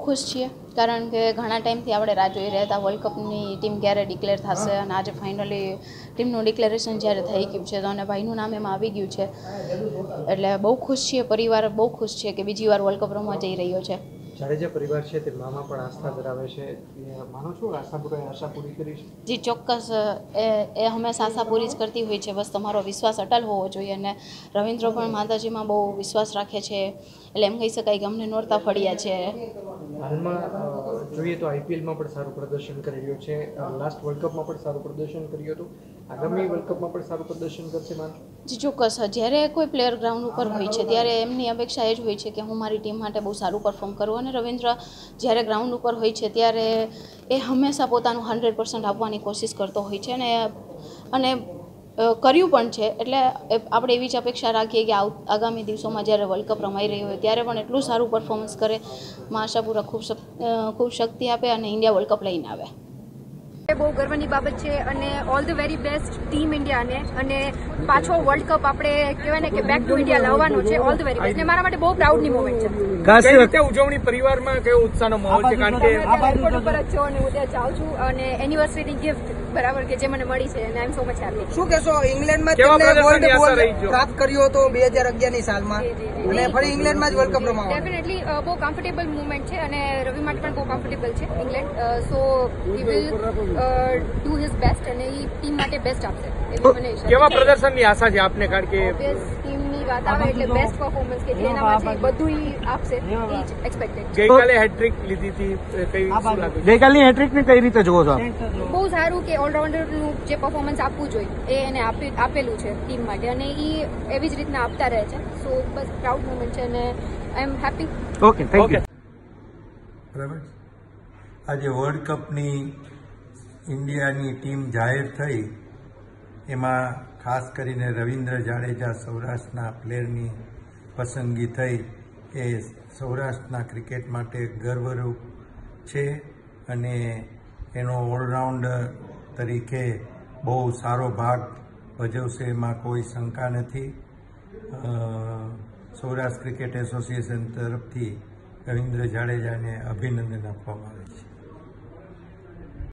ખુશ છીએ. કારણ કે ઘણા ટાઈમથી આપણે રાહ જોઈ રહ્યા હતા. વર્લ્ડ કપની ટીમ ક્યારે ડિક્લેર થશે અને આજે ફાઇનલી ટીમનું ડિક્લેરેશન જ્યારે થઈ ગયું છે તો અને ભાઈનું નામ એમાં આવી ગયું છે. એટલે બહુ ખુશ છીએ. પરિવાર બહુ ખુશ છે કે બીજી વાર વર્લ્ડ કપ રમવા જઈ રહ્યો છે. જાડેજા પરિવાર છે તે મામા પણ આસ્થા ધરાવે છે માનો છો? આશા પૂરી આશા પૂરી કરી છે? જી ચોક્કસ. એ એ હંમેશા આશા પૂરી જ કરતી હોય છે. બસ તમારો વિશ્વાસ અટલ હોવો જોઈએ અને રવિન્દ્ર પણ માતાજીમાં બહુ વિશ્વાસ રાખે છે. એટલે એમ કહી શકાય કે અમને નોરતા ફળ્યા છે. હાલમાં જોઈએ તો આઈપીએલમાં પણ સારું પ્રદર્શન કરી રહ્યો છે. લાસ્ટ વર્લ્ડ કપમાં પણ સારું પ્રદર્શન કર્યું હતું. આગામી વર્લ્ડ કપમાં પણ સારું પ્રદર્શન કરશે માનો જી, ચોક્કસ. જ્યારે કોઈ પ્લેયર ગ્રાઉન્ડ ઉપર હોય છે, ત્યારે એમની અપેક્ષા એ જ હોય છે કે હું મારી ટીમ માટે બહુ સારું પરફોર્મ કરું. અને રવિન્દ્ર જ્યારે ગ્રાઉન્ડ ઉપર હોય છે, ત્યારે એ હંમેશા પોતાનું હંડ્રેડ પર્સન્ટ આપવાની કોશિશ કરતો હોય છે. અને અને કર્યું પણ છે. એટલે આપણે એવી જ અપેક્ષા રાખીએ કે આગામી દિવસોમાં જ્યારે વર્લ્ડ કપ રમાઈ રહ્યો હોય ત્યારે પણ એટલું સારું પરફોર્મન્સ કરે મા આશાપુરા ખૂબ ખૂબ શક્તિ આપે અને ઇન્ડિયા વર્લ્ડ કપ લઈને આવે. બહુ ગર્વની બાબત છે અને all the very best team ઇન્ડિયાને અને પાછો વર્લ્ડ કપ આપણે કહેવાય ને કે બેક ટુ ઇન્ડિયા લાવવાનો છે ઓલ ધ વેરી બેસ્ટ ને મારા માટે બહુ પ્રાઉડની મોમેન્ટ છે. કઈ રીતે ઉજવણી પરિવારમાં કયો ઉત્સાહનો માહોલ છે? કારણ કે હું એરપોર્ટ ઉપર જ છો અને હું ત્યાં જાઉં છું અને એનિવર્સરીની ગિફ્ટ બરાબર કે જે મને મળી છે અને I M so much happy શું કહેશો ઇંગ્લેન્ડમાં તમને ગોલ્ડ બોલ પ્રાપ્ત કર્યો હતો બે હજાર અગિયારની સાલમાં. અને ફરી ઇંગ્લેન્ડમાં જ વર્લ્ડ કપ રમાવાનો. ડેફિનેટલી બહુ કમ્ફર્ટેબલ મુવમેન્ટ છે અને રવિ માટે પણ બહુ કમ્ફર્ટેબલ છે England so we will do his best અને એ ટીમ માટે બેસ્ટ આપશે. એવી મને કેવા પ્રદર્શનની આશા છે આપને? કારણ કે ટીમની વાત આવે એટલે બેસ્ટ પરફોર્મન્સ કે બધું આપશે એક્સપેક્ટેડ ગઈકાલે હેટ્રિક લીધી હતી. કઈ શું લાગે છે? ગઈકાલની હેટ્રિક ને કઈ રીતે જુઓ છો બહુ સારું કે ઓલરાઉન્ડરનું જે પરફોર્મન્સ આપવું જોઈએ એ એને આપેલું છે ટીમ માટે અને એ એવી જ રીતના આપતા રહે છે. સો બસ પ્રાઉડ મોમેન્ટ છે અને I am happy okay thank you બરાબર. આજે વર્લ્ડ કપની ઇન્ડિયાની ટીમ જાહેર થઈ. એમાં ખાસ કરીને રવિન્દ્ર જાડેજા સૌરાષ્ટ્રના પ્લેયરની પસંદગી થઈ એ સૌરાષ્ટ્રના ક્રિકેટ માટે ગર્વરૂપ છે અને એનો ઓલરાઉન્ડર તરીકે બહુ સારો ભાગ ભજવશે એમાં કોઈ શંકા નથી. સૌરાષ્ટ્ર ક્રિકેટ એસોસિએશન તરફથી રવિન્દ્ર જાડેજાને અભિનંદન આપવામાં આવે છે.